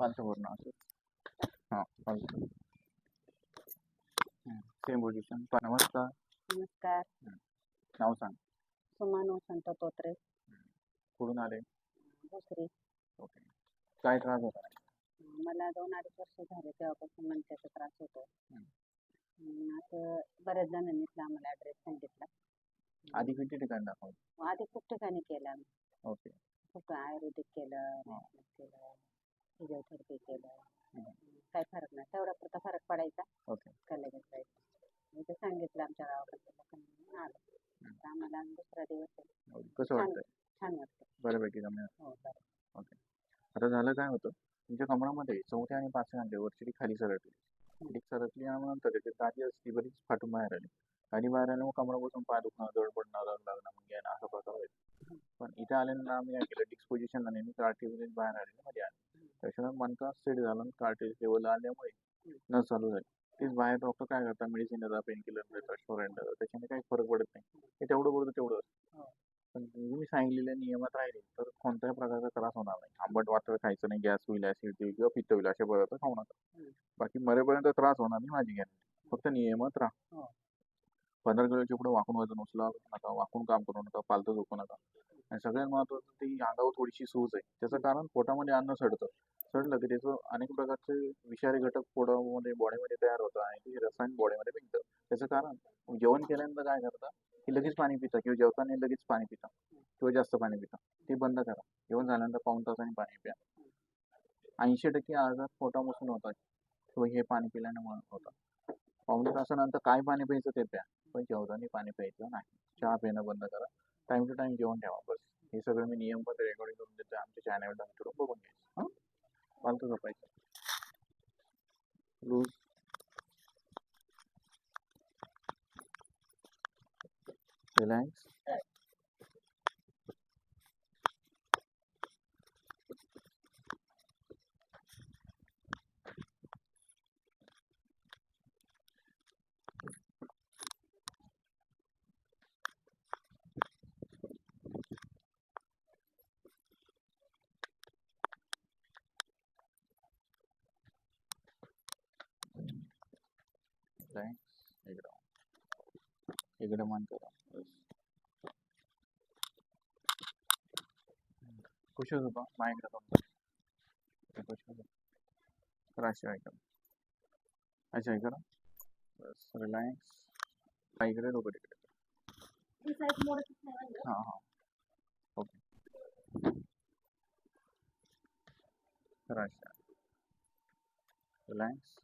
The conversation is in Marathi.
पालथं असं. हां पालथं सेम पोझिशन नमस्कार. नमस्कार. नाव सांग. सुमन वसंत तोत्रे. कुठून आले? दुसरी ओके. काय त्रास होता? मला दोन अडीच वर्ष झाले तेव्हापासून मनक्याचा त्रास होतो असं बऱ्याच जणांनी आम्हाला ॲड्रेस सांगितला. आधी किती ठिकाणी दाखवलं? आधी खूप ठिकाणी केलं ओके. खूप आयुर्वेदिक केलं हा. केलं फिजिओथेरपी केलं. काही फरक नाही. तेवढा पुरता फरक पडायचा. ओके. का लगेच जायचं? मी ते सांगितलं आमच्या म्हणून आलो. आता आम्हाला दुसरा दिवस आहे. ओके. कसं छान. वाटतंय. छान वाटतं बऱ्यापैकी जमलं. हो बरं. आता झालं काय होतं? तुमच्या कमरामध्ये चौथ्या आणि पाचव्या अंडे वरची ती खाली सरकली. खाली सरकली आणि नंतर त्याची गादी असती बरीच फाटून बाहेर आली. गादी बाहेर आली मग कमरापासून पाय दुखणं जड पडणं रग लागणं मग येणं असा प्रकार व्हायचा. पण इथे आल्यानंतर आम्ही काय केलं? डिस्पोजिशन आणि मी कार्टिव्हिजन बाहेर आलेली मध्ये आली. त्याच्यानंतर मनका सेट झाला आणि कार्टिव्हिज लेवल आल्यामुळे न चालू झाली. तेच बाहेर डॉक्टर काय करतात मेडिसिन देतात पेन किलर देतात स्टोरेंट देतात त्याच्याने काही फरक पडत नाही. हे तेवढं पुरतं तेवढं. पण तुम्ही सांगितलेल्या नियमात राहिले तर कोणत्याही प्रकारचा त्रास होणार नाही. आंबट वाटतं खायचं नाही गॅस होईल ऍसिड होईल किंवा पित्त होईल अशा पदार्थ खाऊ नका. बाकी मरेपर्यंत त्रास होणार नाही माझी गॅरंटी फक्त नियमात राहा. हो. पंधरा किलोच्या पुढे वाकून वजन उचला नका. वाकून काम करू नका पालतं झोपू नका. आणि सगळ्यात महत्वाचं ती अंगावर थोडीशी सूज आहे. त्याचं कारण पोटामध्ये अन्न सडतं. सडलं की त्याचं अनेक प्रकारचे विषारी घटक पोटामध्ये बॉडीमध्ये तयार होतात आणि ते रसायन बॉडीमध्ये निघतं त्याचं कारण जेवण केल्यानंतर काय करतात की लगेच पाणी पिता किंवा जेवताना लगेच पाणी पिता किंवा जास्त पाणी पिता. ते बंद करा. जेवण झाल्यानंतर पाऊण तासाने पाणी प्या. ऐंशी टक्के आजार पोटापासून होतात किंवा हे पाणी पिल्याने होतात. पाऊन तासानंतर काय पाणी प्यायचं ते प्या. पण जेवताना पाणी प्यायचं नाही. चहा पिणं बंद करा. टाइम टू टाइम जेवण ठेवा बस हे सगळं मी नियम मध्ये रेकॉर्डिंग करून देतो आमच्या चॅनल डाऊन करून बघून घ्यायचं हां फालतू झोपायचं लूज रिलॅक्स Relax इकडं. इकडं मान करा. खुश होतो माइंड करा खुश होतो. ऐका अच्छा ऐका बस रिलॅक्स इकडे डोकं तिकडे. हां हां. ओके. तर अशा रिलॅक्स